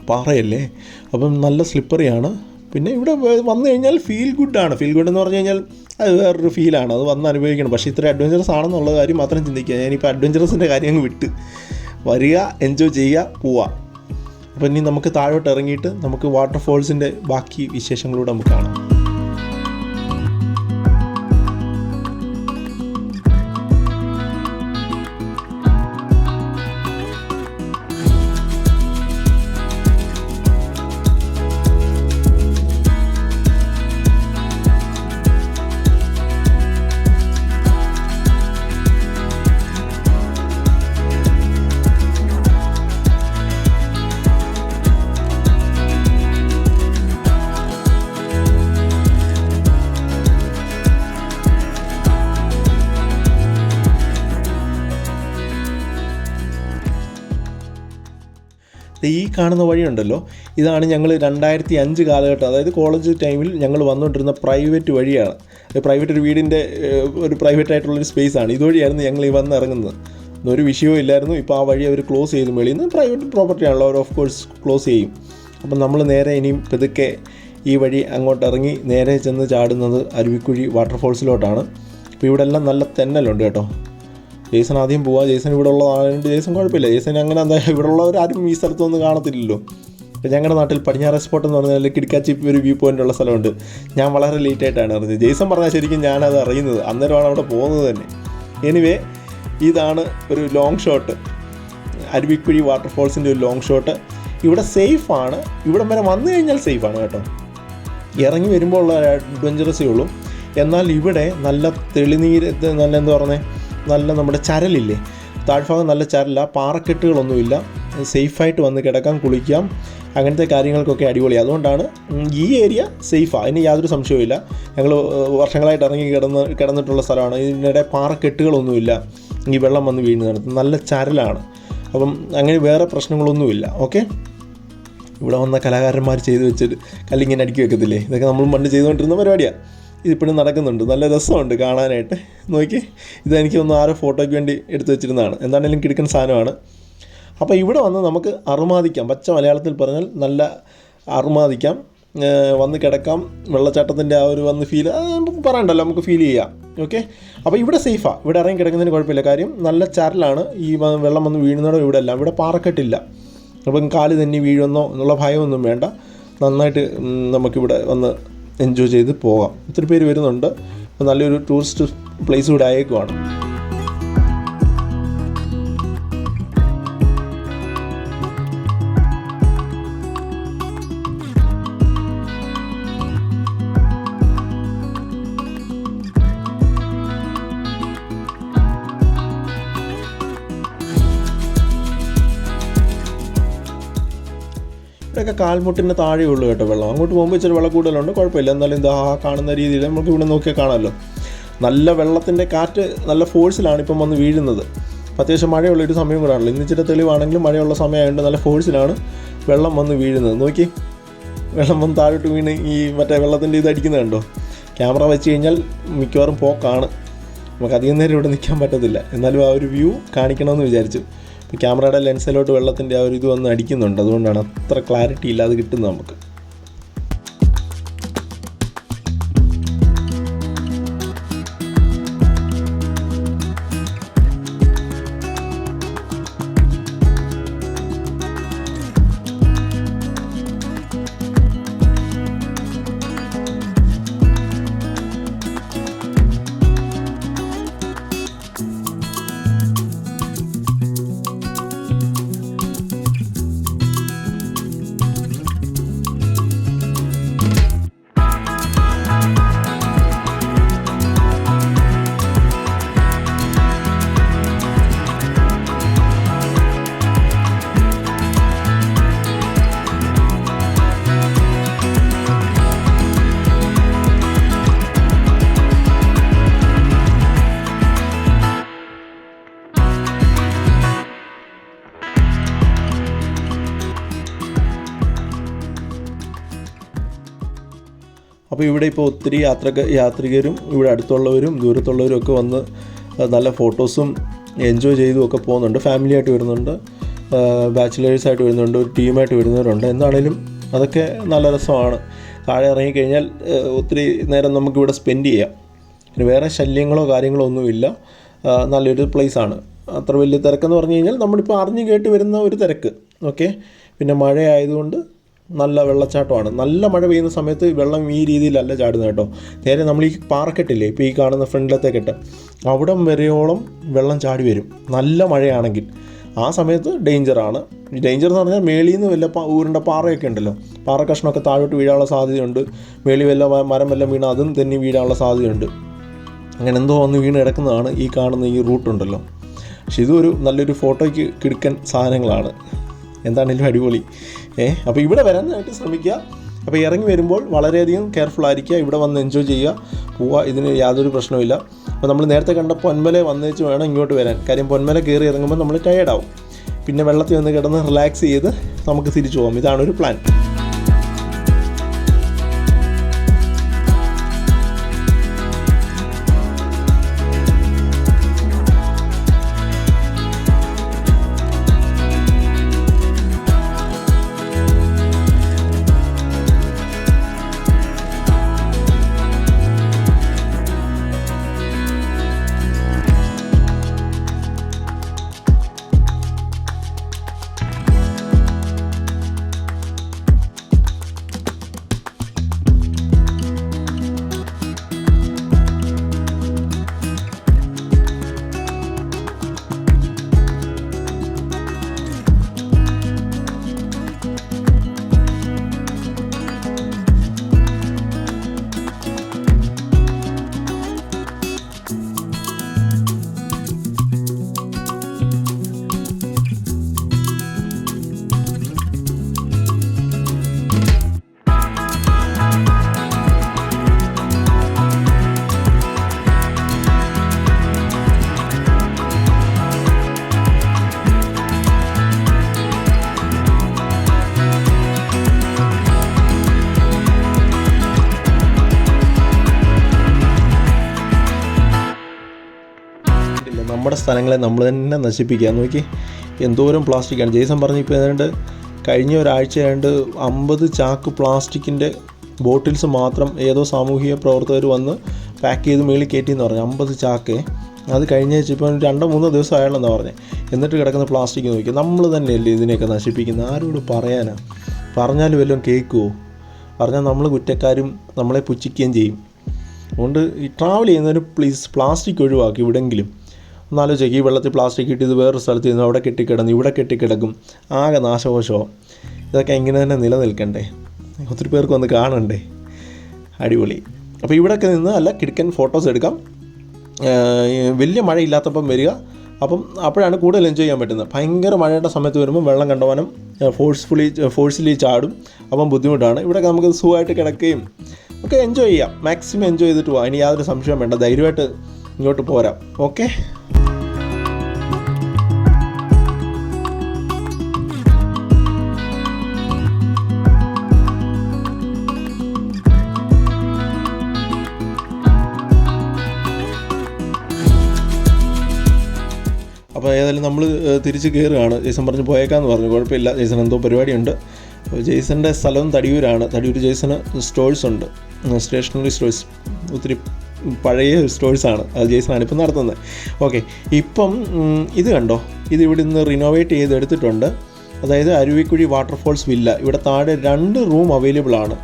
പാറയല്ലേ? അപ്പം നല്ല സ്ലിപ്പറിയാണ് പിന്നെ ഇവിടെ വന്നു കഴിഞ്ഞാൽ ഫീൽ ഗുഡാണ് ഫീൽ ഗുഡ് എന്ന് പറഞ്ഞു കഴിഞ്ഞാൽ അത് വേറൊരു ഫീലാണ് അത് വന്ന് അനുഭവിക്കണം. പക്ഷേ ഇത്ര അഡ്വഞ്ചറസ് ആണെന്നുള്ള കാര്യം മാത്രം ചിന്തിക്കുക. ഞാനിപ്പോൾ അഡ്വഞ്ചറസിന്റെ കാര്യം അങ്ങ് വിട്ട്. വരിക എൻജോയ് ചെയ്യുക പോവുക അപ്പോൾ ഇനി നമുക്ക് താഴോട്ട് ഇറങ്ങിയിട്ട് നമുക്ക് വാട്ടർഫോൾസിന്റെ ബാക്കി വിശേഷങ്ങളൂടെ നമുക്ക് കാണാം. കാണുന്ന വഴിയുണ്ടല്ലോ. ഇതാണ് ഞങ്ങൾ രണ്ടായിരത്തി അഞ്ച് കാലഘട്ടം. അതായത് കോളേജ് ടൈമിൽ ഞങ്ങൾ വന്നുകൊണ്ടിരുന്ന പ്രൈവറ്റ് വഴിയാണ്. പ്രൈവറ്റ് ഒരു വീടിന്റെ ഒരു പ്രൈവറ്റ് ആയിട്ടുള്ളൊരു സ്പേസ് ആണ്. ഇതുവഴിയായിരുന്നു ഞങ്ങൾ ഈ വന്ന് ഇറങ്ങുന്നത്. ഒരു വിഷയവും ഇല്ലായിരുന്നു. ഇപ്പോൾ ആ വഴി അവർ ക്ലോസ് ചെയ്ത്. വെളിയിൽ നിന്ന് പ്രൈവറ്റ് പ്രോപ്പർട്ടി ആണല്ലോ അവർ ഓഫ് കോഴ്സ് ക്ലോസ് ചെയ്യും. അപ്പം നമ്മൾ നേരെ ഇനിയും പെതുക്കെ ഈ വഴി അങ്ങോട്ട് ഇറങ്ങി നേരെ ചെന്ന് ചാടുന്നത് അരുവിക്കുഴി വാട്ടർഫോൾസിലോട്ടാണ് അപ്പോൾ ഇവിടെ എല്ലാം നല്ല തെന്നലുണ്ട് കേട്ടോ. ജേസൺ ആദ്യം പോവാ ജേസൺ ഇവിടെ ഉള്ളതായതുകൊണ്ട് ജേസൺ കുഴപ്പമില്ല. ജേസൺ അങ്ങനെ എന്താ ഇവിടെ ഉള്ളവരാരും ഈ സ്ഥലത്തൊന്നും കാണത്തില്ലല്ലോ. ഇപ്പം ഞങ്ങളുടെ നാട്ടിൽ പടിഞ്ഞാറ സ്പോട്ട് എന്ന് പറഞ്ഞാൽ കിടക്കാച്ചി ഒരു വ്യൂ പോയിന്റ് ഉള്ള സ്ഥലമുണ്ട്. ഞാൻ വളരെ ലേറ്റ് ആയിട്ടാണ് അറിഞ്ഞത്. ജേസൺ പറഞ്ഞാൽ ശരിക്കും ഞാനത് അറിയുന്നത്. അന്നേരമാണ് അവിടെ പോകുന്നത് തന്നെ. എനിവേ ഇതാണ് ഒരു ലോങ് ഷോട്ട് അരുവിക്കുഴി വാട്ടർഫോൾസിന്റെ ഒരു ലോങ് ഷോട്ട് ഇവിടെ സേഫാണ് ഇവിടം വരെ വന്നു കഴിഞ്ഞാൽ സേഫാണ് കേട്ടോ. ഇറങ്ങി വരുമ്പോൾ ഉള്ള അഡ്വഞ്ചറസേ ഉള്ളൂ. എന്നാൽ ഇവിടെ നല്ല തെളിനീര് നല്ല എന്താ പറയുന്നത് നല്ല നമ്മുടെ ചരലില്ലേ? താഴ്ഭാഗം നല്ല ചരല. പാറക്കെട്ടുകളൊന്നുമില്ല. സേഫായിട്ട് വന്ന് കിടക്കാം കുളിക്കാം. അങ്ങനത്തെ കാര്യങ്ങൾക്കൊക്കെ അടിപൊളി. അതുകൊണ്ടാണ് ഈ ഏരിയ സേഫാണ് അതിന് യാതൊരു സംശയവുമില്ല. ഞങ്ങൾ വർഷങ്ങളായിട്ട് ഇറങ്ങി കിടന്ന് കിടന്നിട്ടുള്ള സ്ഥലമാണ്. ഇതിനിടെ പാറക്കെട്ടുകളൊന്നുമില്ല. ഈ വെള്ളം വന്ന് വീഴുന്നതാണ്. നല്ല ചരലാണ്. അപ്പം അങ്ങനെ വേറെ പ്രശ്നങ്ങളൊന്നുമില്ല. ഓക്കെ? ഇവിടെ വന്ന കലാകാരന്മാർ ചെയ്തു വെച്ചിട്ട് കല്ലിങ്ങനെ അടുക്കി വെക്കത്തില്ലേ? ഇതൊക്കെ നമ്മൾ പണ്ട് ചെയ്തുകൊണ്ടിരുന്ന പരിപാടിയാണ് ഇതിപ്പോഴും നടക്കുന്നുണ്ട്. നല്ല രസമുണ്ട് കാണാനായിട്ട്. നോക്കി. ഇതെനിക്ക് ഒന്ന് ആരോ ഫോട്ടോയ്ക്ക് വേണ്ടി എടുത്തു വെച്ചിരുന്നതാണ്. എന്താണെങ്കിലും കിടക്കുന്ന സാധനമാണ്. അപ്പോൾ ഇവിടെ വന്ന് നമുക്ക് അറുമാദിക്കാം. പച്ച മലയാളത്തിൽ പറഞ്ഞാൽ നല്ല അറുമാദിക്കാം. വന്ന് കിടക്കാം. വെള്ളച്ചാട്ടത്തിന്റെ ആ ഒരു വന്ന് ഫീൽ നമുക്ക് പറയണ്ടല്ലോ നമുക്ക് ഫീൽ ചെയ്യാം. ഓക്കെ അപ്പോൾ ഇവിടെ സേഫാണ് ഇവിടെ ഇറങ്ങി കിടക്കുന്നതിന് കുഴപ്പമില്ല. കാര്യം നല്ല ചരലാണ്. ഈ വെള്ളം വന്ന് വീഴുന്നതോ ഇവിടെ അല്ല. ഇവിടെ പാറക്കെട്ടില്ല. അപ്പം കാൽ തന്നെ വീഴുമെന്നോ എന്നുള്ള ഭയമൊന്നും വേണ്ട. നന്നായിട്ട് നമുക്കിവിടെ വന്ന് എൻജോയ് ചെയ്ത് പോകാം. ഒത്തിരി പേര് വരുന്നുണ്ട്. നല്ലൊരു ടൂറിസ്റ്റ് പ്ലേസ് കൂടെ ആയേക്കുവാണ്. കാൽമുട്ടിന്റെ താഴെ ഉള്ളൂ കേട്ടോ വെള്ളം. അങ്ങോട്ട് പോകുമ്പോൾ ഇച്ചിരി വെള്ളം കൂടുതലുണ്ട് കുഴപ്പമില്ല. എന്നാലും ഇത് കാണുന്ന രീതിയിൽ നമുക്ക് ഇവിടെ നോക്കിയാൽ കാണാമല്ലോ. നല്ല വെള്ളത്തിന്റെ കാറ്റ് നല്ല ഫോഴ്സിലാണ് ഇപ്പം വന്ന് വീഴുന്നത്. അത്യാവശ്യം മഴയുള്ള ഒരു സമയം കൂടാണല്ലോ ഇന്ന് ഇച്ചിരി തെളിവാണെങ്കിലും മഴയുള്ള സമയമായതുകൊണ്ട് നല്ല ഫോഴ്സിലാണ് വെള്ളം വന്ന് വീഴുന്നത്. നോക്കി. വെള്ളം വന്ന് താഴോട്ട് വീണ് ഈ മറ്റേ വെള്ളത്തിന്റെ ഇത് അടിക്കുന്നത് കണ്ടോ? ക്യാമറ വെച്ച് കഴിഞ്ഞാൽ മിക്കവാറും പോക്കാണ്. നമുക്ക് അധികം നേരം ഇവിടെ നിൽക്കാൻ പറ്റത്തില്ല. എന്നാലും ആ ഒരു വ്യൂ കാണിക്കണമെന്ന് വിചാരിച്ചു. ക്യാമറയുടെ ലെൻസിലോട്ട് വെള്ളത്തിന്റെ ആ ഒരു ഇത് വന്ന് അടിക്കുന്നുണ്ട്. അതുകൊണ്ടാണ് അത്ര ക്ലാരിറ്റി ഇല്ലാതെ കിട്ടുന്നത് നമുക്ക്. അപ്പോൾ ഇവിടെ ഇപ്പോൾ ഒത്തിരി യാത്രക യാത്രികരും ഇവിടെ അടുത്തുള്ളവരും ദൂരത്തുള്ളവരും ഒക്കെ വന്ന് നല്ല ഫോട്ടോസും എൻജോയ് ചെയ്തും ഒക്കെ പോകുന്നുണ്ട്. ഫാമിലി ആയിട്ട് വരുന്നുണ്ട്. ബാച്ചിലേഴ്സായിട്ട് വരുന്നുണ്ട്. ഒരു ടീമായിട്ട് വരുന്നവരുണ്ട്. എന്താണേലും അതൊക്കെ നല്ല രസമാണ്. താഴെ ഇറങ്ങിക്കഴിഞ്ഞാൽ ഒത്തിരി നേരം നമുക്കിവിടെ സ്പെൻഡ് ചെയ്യാം. പിന്നെ വേറെ ശല്യങ്ങളോ കാര്യങ്ങളോ ഒന്നുമില്ല. നല്ലൊരു പ്ലേസാണ് അത്ര വലിയ തിരക്കെന്ന് പറഞ്ഞു കഴിഞ്ഞാൽ നമ്മളിപ്പോൾ അറിഞ്ഞു കേട്ട് വരുന്ന ഒരു തിരക്ക്. ഓക്കെ? പിന്നെ മഴ ആയതുകൊണ്ട് നല്ല വെള്ളച്ചാട്ടമാണ്. നല്ല മഴ പെയ്യുന്ന സമയത്ത് വെള്ളം ഈ രീതിയിലല്ല ചാടുന്നത് കേട്ടോ. നേരെ നമ്മൾ ഈ പാറക്കെട്ടില്ലേ ഇപ്പോൾ ഈ കാണുന്ന ഫ്രണ്ടിലത്തെ കെട്ട് അവിടം വരെയോളം വെള്ളം ചാടി വരും. നല്ല മഴയാണെങ്കിൽ. ആ സമയത്ത് ഡേഞ്ചറാണ് ഡേഞ്ചർ എന്ന് പറഞ്ഞാൽ മേളിൽ നിന്ന് വല്ല ഊരുണ്ട പാറയൊക്കെ ഉണ്ടല്ലോ. പാറ കഷ്ണമൊക്കെ താഴോട്ട് വീഴാനുള്ള സാധ്യതയുണ്ട്. മേളി വല്ല മരം വല്ല വീണ് അതും തന്നെ വീഴാനുള്ള സാധ്യതയുണ്ട്. അങ്ങനെ എന്തോ വന്ന് വീണ് കിടക്കുന്നതാണ് ഈ കാണുന്ന ഈ റൂട്ടുണ്ടല്ലോ പക്ഷെ ഇതൊരു നല്ലൊരു ഫോട്ടോയ്ക്ക് കിടക്കൻ സാധനങ്ങളാണ്. എന്താണെങ്കിലും അടിപൊളി. ഏ അപ്പോൾ ഇവിടെ വരാനായിട്ട് ശ്രമിക്കുക. അപ്പോൾ ഇറങ്ങി വരുമ്പോൾ വളരെയധികം കെയർഫുൾ ആയിരിക്കുക. ഇവിടെ വന്ന് എൻജോയ് ചെയ്യുക. പോവുക ഇതിന് യാതൊരു പ്രശ്നവുമില്ല. അപ്പോൾ നമ്മൾ നേരത്തെ കണ്ട പൊന്മല വന്നേച്ച് വേണം ഇങ്ങോട്ട് വരാൻ. കാര്യം പൊന്മല കയറി ഇറങ്ങുമ്പോൾ നമ്മൾ ടയേർഡാവും പിന്നെ വെള്ളത്തിൽ വന്ന് കിടന്ന് റിലാക്സ് ചെയ്ത് നമുക്ക് തിരിച്ചു പോകാം ഇതാണ് ഒരു പ്ലാൻ സ്ഥലങ്ങളെ നമ്മൾ തന്നെ നശിപ്പിക്കുക. നോക്കി എന്തോരം പ്ലാസ്റ്റിക്കാണ് ജെയ്സൺ പറഞ്ഞു ഇപ്പോൾ ഏതാണ്ട് കഴിഞ്ഞ ഒരാഴ്ച ആയതുകൊണ്ട് അമ്പത് ചാക്ക് പ്ലാസ്റ്റിക്കിന്റെ ബോട്ടിൽസ് മാത്രം ഏതോ സാമൂഹിക പ്രവർത്തകർ വന്ന് പാക്ക് ചെയ്ത് മേളിൽ കയറ്റി എന്ന് പറഞ്ഞു. അമ്പത് ചാക്ക്. അത് കഴിഞ്ഞ ഇപ്പം രണ്ടോ മൂന്നോ ദിവസം ആയാലെന്നാണ് പറഞ്ഞത് എന്നിട്ട് കിടക്കുന്ന പ്ലാസ്റ്റിക് നോക്കി. നമ്മൾ തന്നെയല്ലേ ഇതിനെയൊക്കെ നശിപ്പിക്കുന്നത്? ആരോട് പറയാനാ? പറഞ്ഞാലും വല്ലതും കേൾക്കുമോ പറഞ്ഞാൽ നമ്മൾ കുറ്റക്കാരും നമ്മളെ പുച്ഛിക്കുകയും ചെയ്യും. അതുകൊണ്ട് ഈ ട്രാവൽ ചെയ്യുന്നവർ പ്ലീസ് പ്ലാസ്റ്റിക് ഒഴിവാക്കി ഇവിടെങ്കിലും ഒന്നാലോചിക്കുക ഈ വെള്ളത്തിൽ പ്ലാസ്റ്റിക് ഇട്ട് ഇത് വേറൊരു സ്ഥലത്ത് നിന്ന് അവിടെ കെട്ടിക്കിടന്ന് ഇവിടെ കെട്ടിക്കിടക്കും. ആകെ നാശകോശമോ ഇതൊക്കെ ഇങ്ങനെ തന്നെ നിലനിൽക്കണ്ടേ. ഒത്തിരി പേർക്ക് വന്ന് കാണണ്ടേ. അടിപൊളി. അപ്പോൾ ഇവിടെയൊക്കെ നിന്ന് അല്ല കിടക്കൻ ഫോട്ടോസ് എടുക്കാം. വലിയ മഴ ഇല്ലാത്തപ്പം വരിക. അപ്പം അപ്പോഴാണ് കൂടുതൽ എൻജോയ് ചെയ്യാൻ പറ്റുന്നത്. ഭയങ്കര മഴയുടെ സമയത്ത് വരുമ്പോൾ വെള്ളം കണ്ടവാനും ഫോഴ്സ്ഫുള്ളി ഫോഴ്സിലി ചാടും. അപ്പം ബുദ്ധിമുട്ടാണ്. ഇവിടെയൊക്കെ നമുക്ക് സുഖമായിട്ട് കിടക്കുകയും ഒക്കെ എൻജോയ് ചെയ്യാം. മാക്സിമം എൻജോയ് ചെയ്തിട്ട് പോകാം ഇനി യാതൊരു സംശയം വേണ്ട. ധൈര്യമായിട്ട് ഇങ്ങോട്ട് പോരാം. ഓക്കെ? അപ്പോൾ ഏതായാലും നമ്മൾ തിരിച്ച് കയറുകയാണ് ജെയ്സൺ പറഞ്ഞ് പോയേക്കാന്ന് പറഞ്ഞു. കുഴപ്പമില്ല. ജെയ്സൺ എന്തോ പരിപാടിയുണ്ട്. അപ്പോൾ ജെയ്സന്റെ സ്ഥലം തടിയൂരാണ്. തടിയൂർ ജേസന് സ്റ്റോഴ്സ് ഉണ്ട്. Stationery stores. ഒത്തിരി പഴയ സ്റ്റോഴ്സാണ് അത് ജെയ്സനാണ് ഇപ്പം നടത്തുന്നത്. ഓക്കെ ഇപ്പം ഇത് കണ്ടോ? ഇത് ഇവിടെ നിന്ന് റിനോവേറ്റ് ചെയ്ത് എടുത്തിട്ടുണ്ട് അതായത് അരുവിക്കുഴി വാട്ടർഫോൾസ് വില്ല ഇവിടെ താഴെ രണ്ട് റൂം അവൈലബിൾ ആണ്.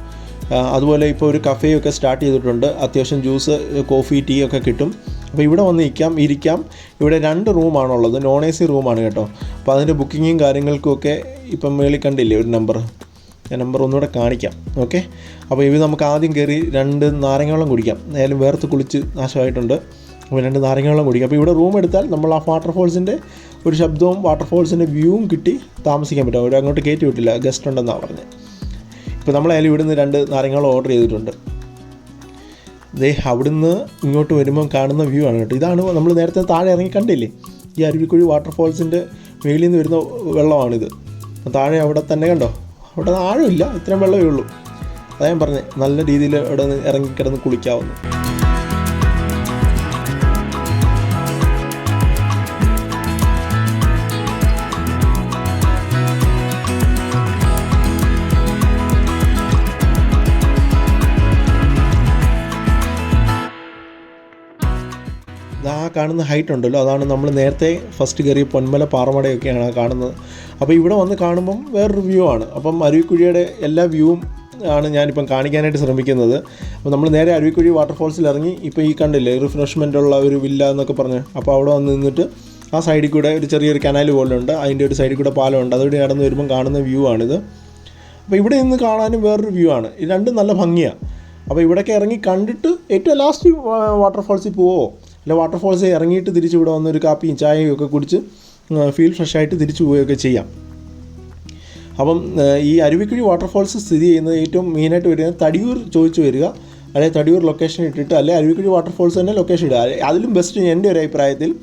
അതുപോലെ ഇപ്പോൾ ഒരു കഫേയൊക്കെ സ്റ്റാർട്ട് ചെയ്തിട്ടുണ്ട്. അത്യാവശ്യം ജ്യൂസ് കോഫി ടീ ഒക്കെ കിട്ടും. അപ്പോൾ ഇവിടെ വന്ന് ഇരിക്കാം ഇരിക്കാം. ഇവിടെ രണ്ട് റൂമാണുള്ളത് നോൺ എ സി റൂമാണ് കേട്ടോ. അപ്പോൾ അതിന്റെ ബുക്കിങ്ങും കാര്യങ്ങൾക്കും ഒക്കെ ഇപ്പം മേളിൽ കണ്ടില്ലേ ഒരു നമ്പർ ഞാൻ നമ്പർ ഒന്നുകൂടെ കാണിക്കാം ഓക്കെ അപ്പോൾ ഇവ നമുക്ക് ആദ്യം കയറി രണ്ട് നാരങ്ങ വെള്ളം കുടിക്കാം. ഏതായാലും വേർത്ത് കുളിച്ച് നാശമായിട്ടുണ്ട്. അപ്പോൾ രണ്ട് നാരങ്ങ വെള്ളം കുടിക്കാം. അപ്പോൾ ഇവിടെ റൂം എടുത്താൽ നമ്മൾ ആ വാട്ടർഫോൾസിന്റെ ഒരു ശബ്ദവും വാട്ടർഫോൾസിന്റെ വ്യൂവും കിട്ടി താമസിക്കാൻ പറ്റും. അവർ അങ്ങോട്ട് കയറ്റി വിട്ടില്ല. ഗസ്റ്റ് ഉണ്ടെന്നാണ് പറഞ്ഞത് ഇപ്പോൾ നമ്മളായാലും ഇവിടുന്ന് രണ്ട് നാരങ്ങളും ഓർഡർ ചെയ്തിട്ടുണ്ട്. ദേ അവിടുന്ന് ഇങ്ങോട്ട് വരുമ്പോൾ കാണുന്ന വ്യൂ ആണ് കേട്ടോ. ഇതാണ് നമ്മൾ നേരത്തെ താഴെ ഇറങ്ങി കണ്ടില്ലേ? ഈ അരുവിക്കുഴി വാട്ടർഫോൾസിന്റെ മേളിൽ നിന്ന് വരുന്ന വെള്ളമാണിത്. താഴെ അവിടെ തന്നെ കണ്ടോ? അവിടെ ആഴമില്ല ഇത്രയും വെള്ളമേ ഉള്ളൂ. അതാ ഞാൻ പറഞ്ഞത് നല്ല രീതിയിൽ ഇവിടെ നിന്ന് ഇറങ്ങി കിടന്ന് കുളിക്കാവുന്നു. കാണുന്ന ഹൈറ്റ് ഉണ്ടല്ലോ. അതാണ് നമ്മൾ നേരത്തെ ഫസ്റ്റ് കയറിയ പൊന്മല പാറമടയൊക്കെയാണ് കാണുന്നത്. അപ്പോൾ ഇവിടെ വന്ന് കാണുമ്പം വേറൊരു വ്യൂ ആണ്. അപ്പം അരുവിക്കുഴിയുടെ എല്ലാ വ്യൂവും ആണ് ഞാനിപ്പം കാണിക്കാനായിട്ട് ശ്രമിക്കുന്നത്. അപ്പോൾ നമ്മൾ നേരെ അരുവിക്കുഴി വാട്ടർഫോൾസിൽ ഇറങ്ങി ഇപ്പോൾ ഈ കണ്ടില്ലേ റിഫ്രഷ്മെന്റ് ഉള്ള ഒരു വില്ല എന്നൊക്കെ പറഞ്ഞ്. അപ്പോൾ അവിടെ വന്ന് നിന്നിട്ട് ആ സൈഡിൽ കൂടെ ഒരു ചെറിയൊരു കനാൽ പോലെ ഉണ്ട് അതിന്റെ ഒരു സൈഡിൽ കൂടെ പാലമുണ്ട്. അതുകൂടി നടന്ന് വരുമ്പം കാണുന്ന വ്യൂ ആണിത്. അപ്പോൾ ഇവിടെ നിന്ന് കാണാനും വേറൊരു വ്യൂ ആണ്. രണ്ടും നല്ല ഭംഗിയാണ് അപ്പോൾ ഇവിടെയൊക്കെ ഇറങ്ങി കണ്ടിട്ട് ഏറ്റവും ലാസ്റ്റ് വാട്ടർഫോൾസിൽ പോവോ? അല്ല വാട്ടർഫോൾസ് ഇറങ്ങിയിട്ട് തിരിച്ച് ഇവിടെ വന്ന് ഒരു കാപ്പിയും ചായയും ഒക്കെ കുടിച്ച് ഫീൽ ഫ്രഷ് ആയിട്ട് തിരിച്ചു പോവുകയൊക്കെ ചെയ്യാം. അപ്പം ഈ അരുവിക്കുഴി വാട്ടർഫോൾസ് സ്ഥിതി ചെയ്യുന്നത് ഏറ്റവും മെയിനായിട്ട് വരുന്നത് തടിയൂർ ചോദിച്ചു വരിക അല്ലെങ്കിൽ തടിയൂർ ലൊക്കേഷൻ ഇട്ടിട്ട് അല്ലെങ്കിൽ അരുവിക്കുഴി വാട്ടർഫോൾസ് തന്നെ ലൊക്കേഷൻ ഇടുക. അതിലും ബെസ്റ്റ് എന്റെ ഒരു അഭിപ്രായത്തിൽ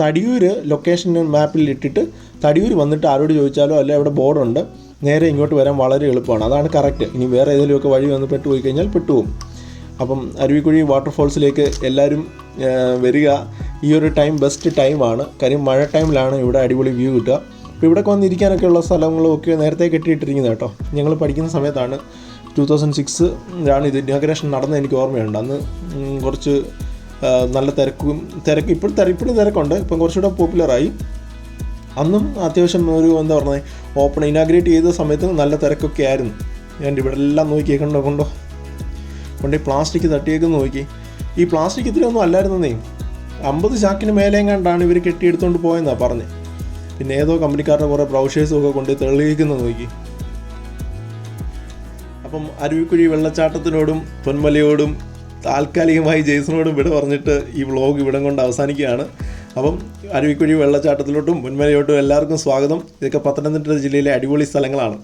തടിയൂർ ലൊക്കേഷൻ മാപ്പിൽ ഇട്ടിട്ട് തടിയൂർ വന്നിട്ട് ആരോട് ചോദിച്ചാലോ അല്ലെ അവിടെ ബോർഡുണ്ട് നേരെ ഇങ്ങോട്ട് വരാൻ വളരെ എളുപ്പമാണ്. അതാണ് കറക്റ്റ് ഇനി വേറെ ഏതെങ്കിലുമൊക്കെ വഴി വന്ന് പെട്ടുപോയി കഴിഞ്ഞാൽ പെട്ടുപോകും. അപ്പം അരുവിക്കുഴി വാട്ടർഫോൾസിലേക്ക് എല്ലാവരും വരിക. ഈ ഒരു ടൈം ബെസ്റ്റ് ടൈമാണ് കാര്യം മഴ ടൈമിലാണ് ഇവിടെ അടിപൊളി വ്യൂ കിട്ടുക. അപ്പോൾ ഇവിടെയൊക്കെ വന്നിരിക്കാനൊക്കെ ഉള്ള സ്ഥലങ്ങളും ഒക്കെ നേരത്തെ കെട്ടിയിട്ടിരിക്കുന്നത് കേട്ടോ. ഞങ്ങൾ പഠിക്കുന്ന സമയത്താണ് ടു തൗസൻഡ് സിക്സ് ആണ് ഇത് ഇനാഗ്രേഷൻ നടന്നത് എനിക്ക് ഓർമ്മയുണ്ട്. അന്ന് കുറച്ച് നല്ല തിരക്കും തിരക്ക് ഇപ്പോഴും തിര ഇപ്പോഴും തിരക്കുണ്ട്. ഇപ്പം കുറച്ചുകൂടെ പോപ്പുലറായി അന്നും അത്യാവശ്യം ഒരു എന്താ പറഞ്ഞത് ഓപ്പൺ ഇനാഗ്രേറ്റ് ചെയ്ത സമയത്ത് നല്ല തിരക്കൊക്കെ ആയിരുന്നു. ഞാൻ ഇവിടെ എല്ലാം നോക്കി കണ്ടോ? കൊണ്ടോ ഈ പ്ലാസ്റ്റിക് തട്ടിയേക്ക് നോക്കി. ഈ പ്ലാസ്റ്റിക് ഇത്രയൊന്നും അല്ലായിരുന്നേ അമ്പത് ചാക്കിന് മേലെയും കണ്ടാണ് ഇവർ കെട്ടിയെടുത്തുകൊണ്ട് പോയെന്നാണ് പറഞ്ഞ്. പിന്നെ ഏതോ കമ്പനിക്കാരുടെ കുറേ ബ്രൗഷേഴ്സും ഒക്കെ കൊണ്ട് തെളിയിക്കുന്ന നോക്കി. അപ്പം അരുവിക്കുഴി വെള്ളച്ചാട്ടത്തിനോടും പൊന്മലയോടും താൽക്കാലികമായി ജെയ്സണോടും ഇവിടെ പറഞ്ഞിട്ട് ഈ വ്ളോഗ് ഇവിടം കൊണ്ട് അവസാനിക്കുകയാണ്. അപ്പം അരുവിക്കുഴി വെള്ളച്ചാട്ടത്തിലോട്ടും പൊന്മലയോട്ടും എല്ലാവർക്കും സ്വാഗതം. ഇതൊക്കെ പത്തനംതിട്ട ജില്ലയിലെ അടിപൊളി സ്ഥലങ്ങളാണ്.